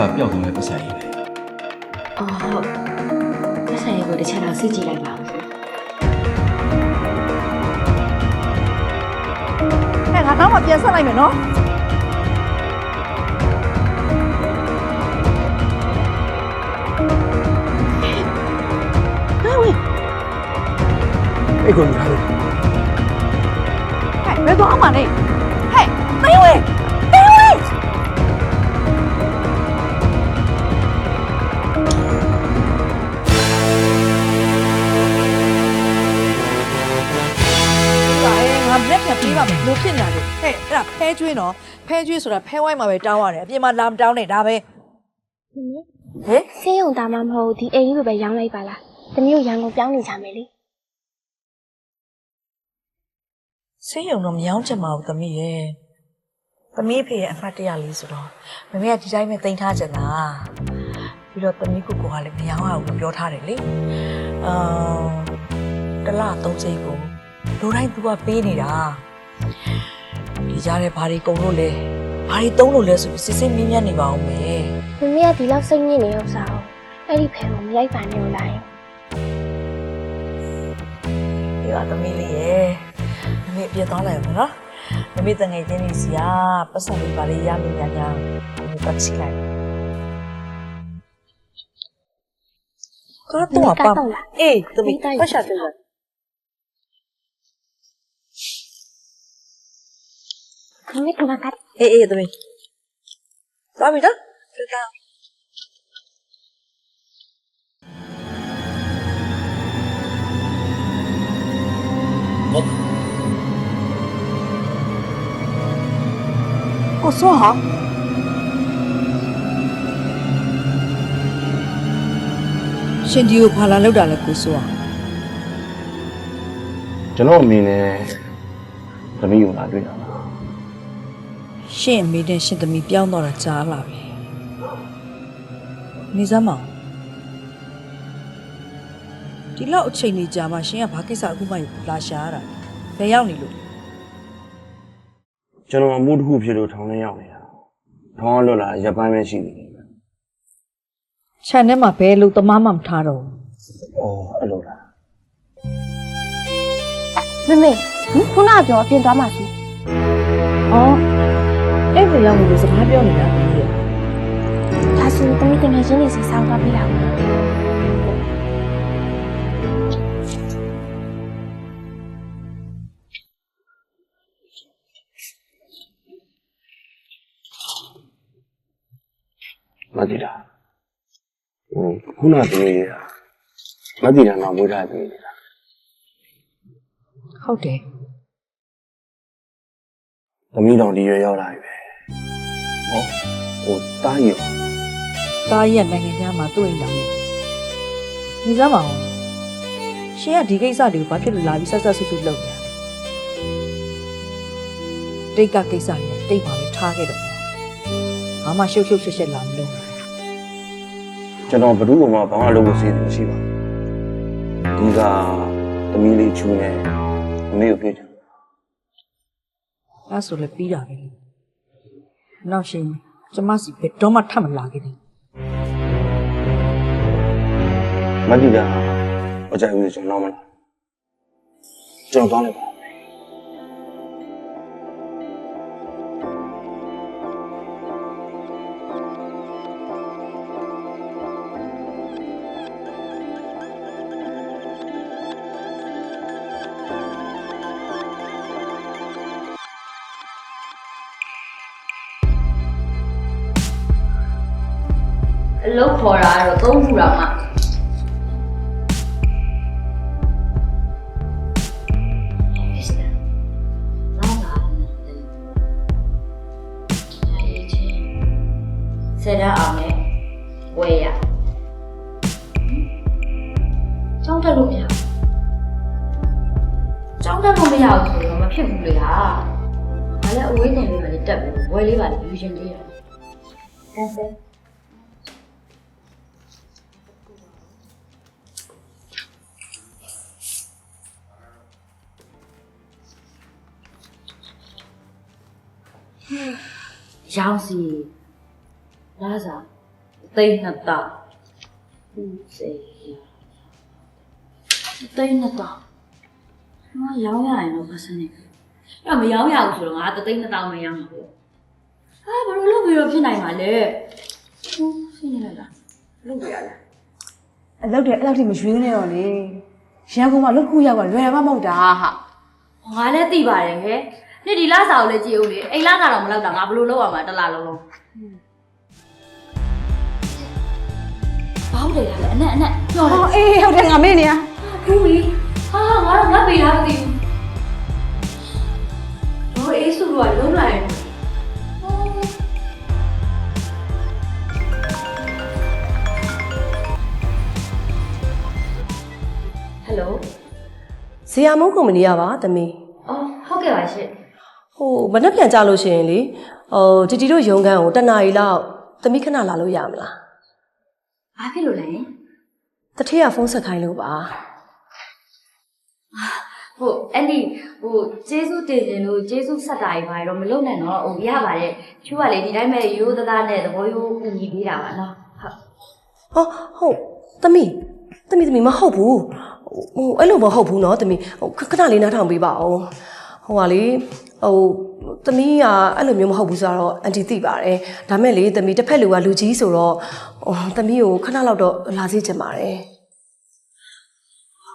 ပြီးခဲ့တဲ့တစ်ပတ်ကပျောက်သွားတဲ့ပတ်စံရေးပဲအော်ဟုတ်ပတ်ဆိုင်ကိုတစ်ချက်တော့စစ်ကြည့်လိုက်ပါဦးဟဲ့ငါတော့မှပြန်ဆက်လိုက်မယ်နော်အဲ့ကိုထားလို့ဟဲ့ဘယ်တော့မှနေဟဲ့သိဝေး ဖဲကျွေးနော်ဖဲကျွေးဆိုတာဖဲဝိုင်းမှာပဲတောင်းရတယ်အပြင်မှာလာမတောင်းနဲ့ဒါပဲဟဲ့ဆေးရုံတာမှမဟုတ်ဒီအိမ်ကြီးလိုပဲရောင်းလိုက်ပါလား။တမျိုးရန်ကုန်ပြောင်းနေကြမယ်လေဆေးရုံတော့မရောချင်ပါဘူးသမီးရဲ့သမီးဖေရဲ့အမှတ်တရလေးဆိုတော့မမေကဒီတိုင်းပဲတင်ထားချင်တာပြီးတော့သမီးကိုကိုကလည်းမရောအောင်လို့ပြောထားတယ်လေအာတစ်လ30ကိုလူတိုင်းသူကပေးနေတာ ဒီကြားထဲဘာတွေကုန်လို့လဲဘာတွေတုံးလို့လဲဆိုပြီးစစ်စစ်မြင်းမြတ်နေပါအောင်မယ်။မမေကဒီလောက်စိတ်ညစ်နေဥစ္စာကိုအဲ့ဒီဖဲကိုမရိုက်ပါနဲ့လား။ဒီကသမီးလေးရဲ့မမေအပြစ်သွားလိုက်အောင်နော်မမေတငယ်ချင်းလေးစီကပတ်စံလေးပါလေးရလို့ညာညာမမေပတ်ချိလိုက်ကတော့ပါအေးသမီးပတ်ရှာတွေ့ရ မမေကငါကအေးအေးသမီးသွားပြီနော်ဆက်တာကိုစောဟာရှင်ဒီကိုဘာလာလောက်တာလဲကိုစောဟာကျွန်တော်အမေနဲ့သမီးကိုလာတွေ့တာပါ ရှင်အမေနဲ့ရှင်သမီးပြောင်းတော့တာကြားလာပြီနေစမ်းမအောင်ဒီလောက်အချိန်ကြီးကြာမှရှင်ကဘာကိစ္စအခုမှလာရှာရတာဘယ်ရောက်နေလို့ကျွန်တော်အမှုတစ်ခုဖြစ်လို့ထောင်ထဲရောက်နေတာထောင်ကလွတ်လာရပ်ပိုင်းပဲရှိသေးတယ်ခြံထဲမှာဘယ်လူသမားမှမထားတော့ဘူး။အော်အဲ့လိုလားမမေဟင်ခုနကပြောအပြင်သွားမှစီ။ အော်အဲ့ဒီရောက်နေလို့စကားပြောနေတာတည်းရဲ့။ဒါဆိုတမီးတငယ်ချင်းတွေစီဆောင်သွားပြီလား။မသိတာဟိုခုနကသမီးရမသိတာမှမွေးထားသမီးနေတာ။ဟုတ်တယ်သမီးတော်ဒီရွယ်ရောက်လာပြီပဲ ဟောဟိုတားရော။သားကြီးကနိုင်ငံခြားမှာတွေ့နေတာလေ။နေစမ်းမအောင်။ရှင်ကဒီကိစ္စတွေကိုဘာဖြစ်လို့လာပြီးဆက်ဆက်ဆုပ်ဆုပ်လုပ်နေတာလဲ။တိတ်ကကိစ္စတွေတိတ်ပါလေထားခဲ့တော့။ဘာမှရှုပ်ရှုပ်ရှက်ရှက်လာမလို့ကျွန်တော်ဘယ်သူ့မှဘာမှလုပ်လို့စီးတယ်မရှိပါဘူးဒီကသမီးလေးချူနေအမေကိုပြစ်တယ်။အဲ့ဆိုလည်းပြီးတာပဲ။ နောက်ရှင်ကျမစီဘယ်တော့မှထပ်မလာခဲ့ဘူးမသိတာအကြိုက်ဘူးကျွန်တော်မလားကျွန်တော်တောင်းလိုက်ပါ အလုပ်ခေါ်တာကတော့သုံးခုတော့မှဆယ်တန်းအောင်နဲ့ဝယ်ရ။ကျောင်းတက်လို့မရဘူး။ကျောင်းတက်လို့မရဘူးဆိုတော့မဖြစ်ဘူးလေဟာ။ဒါလည်းအဝေးတင်ပြီးမှတက်ဘူး။ဝယ်လေးပါလေယူရှင်လေးရ။ကန်ဆယ် ရောင်းစီလာစားသိန်းနှစ်တောက်ဦးစေသိန်းနှစ်တောက်ငါရောင်းရရင်တော့ပတ်စံနေအဲ့မရောင်းရဘူးဆိုတော့ငါသိန်းနှစ်တောက်မရောင်းမှာပေါ့ဟာဘာလို့လုပ်ပြီးတော့ဖြစ်နိုင်မှာလဲဟုတ်ရှင်းနေလိုက်လားလုပ်ရလားအလုပ်တွေအဲ့လောက်ထိမရွေးနေတော့လေရန်ကုန်မှာလုတ်ခုရောက်ကလွယ်မှမဟုတ်တာဟာငါလည်းသိပါတယ်ဟဲ့ နေ့ဒီလာစားကိုလည်းကြည့်ဦးလေအိမ်လာစားတော့မလောက်တာငါဘယ်လိုလုပ်ရမှာတစ်လားလုံးလုံးဘောင်းတယ်လားအနက်အနက်ပြောတယ်ဟောအေးဟုတ်တယ်ငါမေ့နေရဘူးလေဟာငါတော့ငါပေးတာမသိဘူးတော့အေးဆိုတော့လုံးလာရင်ဟယ်လိုဇီယာမုန်းကုမ္ပဏီရပါသမီးအော်ဟုတ်ကဲ့ပါရှင် ဟိုမနှက်ပြန်ကြလို့ရှိရင်လေဟိုတီတီတို့ရုံခန်းကိုတနာရီလောက်သမီးခဏလာလို့ရမလားဘာဖြစ်လို့လဲတထည့်ကဖုန်းဆက်ခိုင်းလို့ပါဟိုအဲ့ဒီဟိုကျေးဇူးတင်ရှင်တို့ကျေးဇူးဆက်တာတွေပါတော့မလုပ်နဲ့တော့ဟိုရပါတယ်ချူကလေဒီတိုင်းပဲရိုးသားသားနဲ့သဘောရိုးကူညီပေးတာပါနော်ဟုတ်ဟုတ်သမီးသမီးသမီးမဟုတ်ဘူးဟိုအဲ့လိုမဟုတ်ဘူးနော်သမီးဟိုခဏလေးနားထောင်ပေးပါဦး ဟိုပါလေဟိုသမီးကအဲ့လိုမျိုးမဟုတ်ဘူးဆိုတော့အန်တီသိပါတယ်ဒါမဲ့လေသမီးတစ်ဖက်လူကလူကြီးဆိုတော့ဟိုသမီးကိုခဏလောက်တော့လာစေချင်ပါတယ်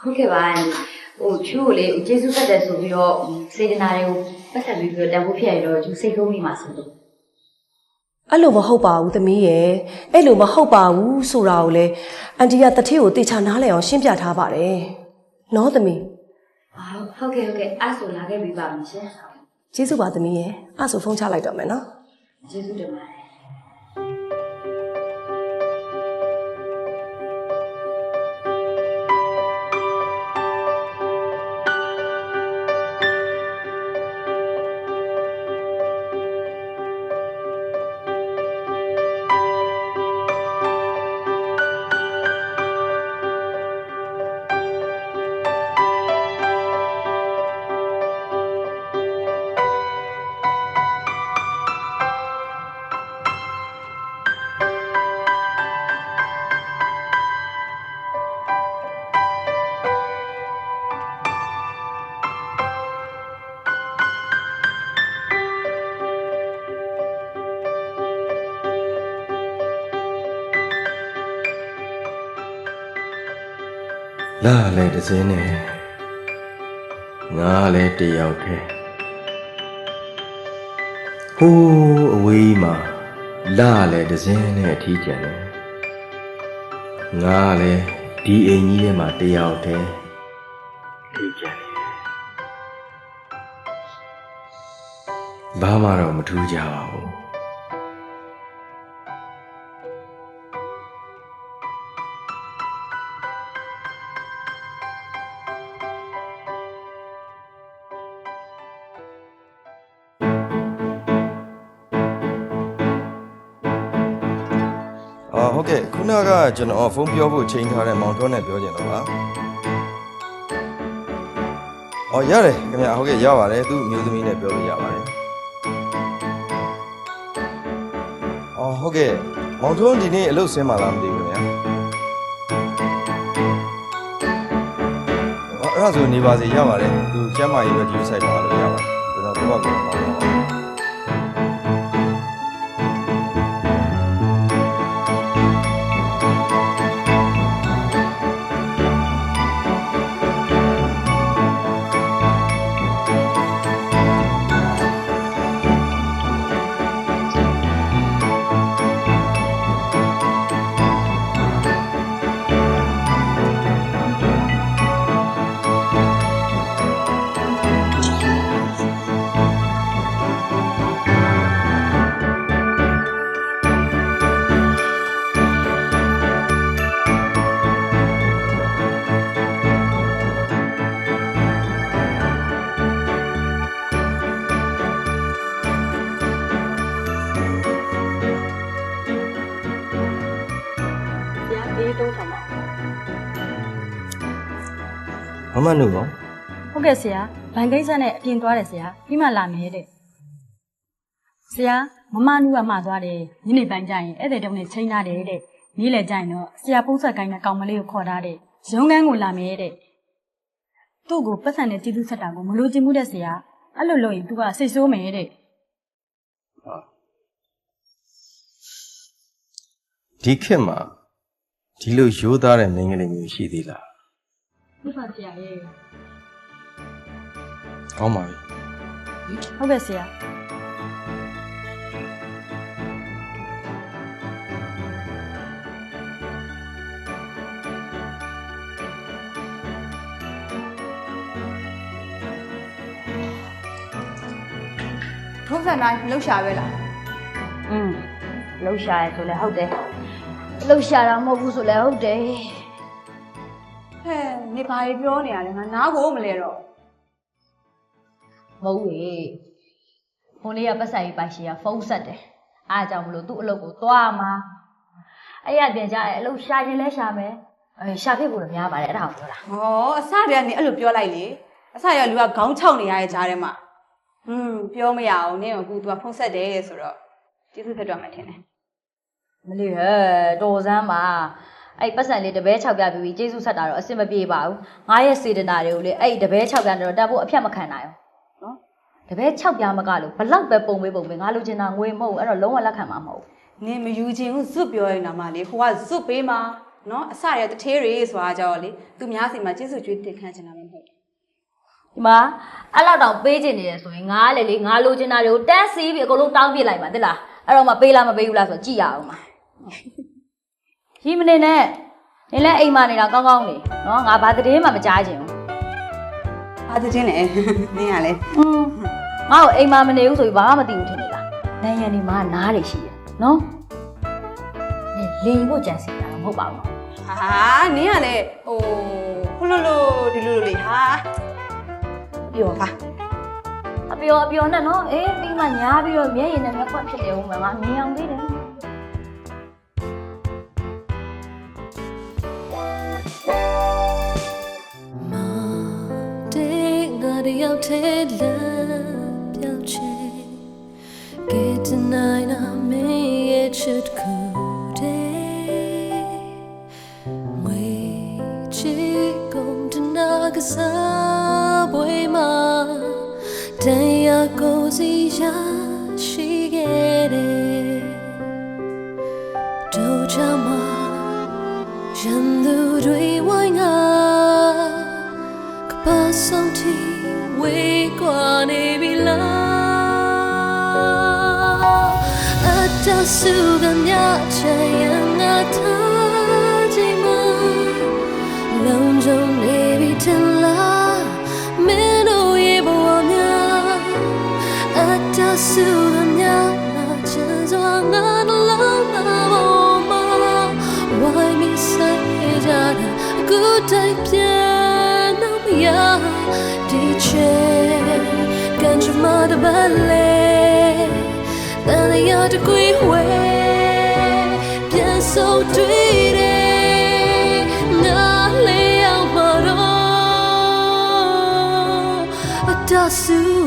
ဟုတ်ကဲ့ပါဟိုချူကိုလေကျေးဇူးဆက်တယ်ဆိုပြီးတော့စေတနာတွေကိုပတ်သက်ပြီးတော့တန်ဖိုးဖြစ်ရတော့ချူစိတ်ကုန်မိမှာဆိုလို့အဲ့လိုမဟုတ်ပါဘူးသမီးရဲ့အဲ့လိုမဟုတ်ပါဘူးဆိုတာကိုလေအန်တီကတထည့်ကိုတေချာနားလည်အောင်ရှင်းပြထားပါတယ်နော်သမီး ဟုတ်ကဲ့ဟုတ်ကဲ့အဲ့ဆိုလာခဲ့ပြီးပါမယ်ရှင်ကျေးဇူးပါသမီးရဲ့အဲ့ဆိုဖုန်းချလိုက်တော့မယ်နော်ကျေးဇူးတင်ပါတယ် လာလဲတစ်စင်းနဲ့ငါလဲတယောက်တည်းဟိုးအဝေးမှာလာလဲတစ်စင်းနဲ့အထီးကျန်တယ်ငါလဲဒီအိမ်ကြီးထဲမှာတယောက်တည်းအထီးကျန်တယ်ဘာမှတော့မထူးကြပါဘူး ဟုတ်ကဲ့ခုနကကျွန်တော်ဖုန်းပြောဖို့ချိန်ထားတဲ့မောင်ထွန်းနဲ့ပြောကြတော့ပါအော်ရတယ်ခင်ဗျာဟုတ်ကဲ့ရပါတယ်သူ့အမျိုးသမီးနဲ့ပြောလို့ရပါတယ်အော်ဟုတ်ကဲ့မောင်ထွန်းဒီနေ့အလုပ်ဆင်းมาလားမသိဘူးခင်ဗျာအော်အဲ့ဒါဆိုနေပါစေရပါတယ်သူကျမ်းမာရေးပဲဒီဆိုင်မှာလို့ရပါတယ်ကျွန်တော်တော့ပြောပါမယ်ဟ မမတို့ရောဟုတ်ကဲ့ဆရာဗန်ကိစ္စနဲ့အပြင်သွားတယ်ဆရာပြီးမှလာမယ်တဲ့ဆရာမမနူကမှားသွားတယ်ညနေပိုင်းကျရင်ဧည့်သည်တုံးနဲ့ချိန်ထားတယ်တဲ့နေ့လည်ကျရင်တော့ဆရာပုံးဆက်ကိုင်းတဲ့ကောင်မလေးကိုခေါ်ထားတယ်ရုံးခန်းကိုလာမယ်တဲ့သူ့ကိုပတ်စံနဲ့ကျေးဇူးဆက်တာကိုမလိုချင်ဘူးတဲ့ဆရာအဲ့လိုလုပ်ရင် तू ကစိတ်ဆိုးမယ်တဲ့ဒီခေတ်မှာဒီလိုရိုးသားတဲ့မိန်းကလေးမျိုးရှိသေးလား ဟုတ်ပါဆရာရဲ့ကောင်းပါပြီဟုတ်ကဲ့ဆရာထုံးစံတိုင်းလှုပ်ရှားပဲလားอืมလှုပ်ရှားရဆိုလဲဟုတ်တယ်လှုပ်ရှားတာမဟုတ်ဘူးဆိုလဲဟုတ်တယ်ဟဲ့ နေပါရီပြောနေရတယ်ငါနားကိုမလဲတော့ မဟုတ်လေဟိုနေ့ကပတ်ဆိုင်ပိုင်ရှင်ကဖုန်းဆက်တယ်အားကြောင့်မလို့သူ့အလုပ်ကိုသွားမှာအဲ့ရပြန်ကြတယ်အလုပ်ရှာရင်လဲရှာမယ်အဲရှာဖြစ်ဖို့လည်းများပါတယ်အဲ့ဒါကိုပြောတာ ဟောအစတည်းကနေအဲ့လိုပြောလိုက်လေအစရလူကခေါင်းခြောက်နေရတဲ့ကြားထဲမှာอืมပြောမရအောင်နင်းကအခု तू ကဖုန်းဆက်တယ်ဆိုတော့ကျေးဇူးဆက်တော့မှထင်တယ် မလေးဟဲ့တော်စမ်းပါ အဲ့ပတ်စံလေးတပဲ6ပြပြီးပြီးကျေးဇူးဆက်တာတော့အဆင်မပြေပါဘူးငါရဲ့စေတနာတွေကိုလေအဲ့တပဲ6ပြနဲ့တော့တတ်ဖို့အဖြတ်မခံနိုင်အောင်နော်တပဲ6ပြမကလို့ဘလောက်ပဲပုံပေးပုံပေးငါလိုချင်တာငွေမဟုတ်ဘူးအဲ့တော့လုံးဝလက်ခံမှာမဟုတ်ဘူးနင်းမယူခြင်းကိုဇွတ်ပြောရင်တော့မှလေဟိုကဇွတ်ပေးမှာနော်အစရတထေးတွေဆိုတာကြောင့်လေသူများစီမှာကျေးဇူးကျွေးတင်ခန့်ချင်တာမဟုတ်ဘူးဒီမှာအဲ့လောက်တောင်ပေးချင်နေတယ်ဆိုရင်ငါလေလေငါလိုချင်တာတွေကိုတန်းစီးပြီးအကုန်လုံးတောင်းပြလိုက်ပါတိလားအဲ့တော့မှပေးလားမပေးဘူးလားဆိုတော့ကြည့်ရအောင်ပါ ကြီးမနေနဲ့နေလဲအိမ်မနေတာကောင်းကောင်းနေနော်ငါဘာသတင်းမှမကြားချင်ဘူးအားတခြင်းလေနင်းကလေอืมငါ့ကိုအိမ်မမနေဘူးဆိုပြီးဘာမှမသိဘူးထင်နေလားနိုင်ရန်ဒီမှာနားတွေရှိတယ်နော်နေလင်ဖို့ကြံစီတာတော့မဟုတ်ပါဘူးဟာနင်းကလေဟိုဟိုလိုလိုဒီလိုလိုလေဟာပြောပါအပြောအပြောနဲ့နော်အေးပြီးမှညားပြီးတော့မျက်ရည်နဲ့မျက်ခွက်ဖြစ်တယ်ဦးမယ်ငါမြင်အောင်သေးတယ် ထဲလမ်းပြောင်းချင် Get tonight I'm made it should go day ဝေချီကုန်တနာကစားပွဲမှာတရားကိုစီရရှိခဲ့တယ်တို့ချမှာရန်သူတွေ ဝေးကွာနေပြီလားအတဆုကမြချင်ရငါထားခြင်းမလုံးကြုံနေပြီထင်လားမင်းတို့ရဲ့ဘဝများအတဆုကမြချင်စွာငါနှလုံးသားပေါ်မှာ Why me say that a good day piano mia DJ Can't you mother ballet Then the other queen way Bien so tweety Na lay out my door A dasu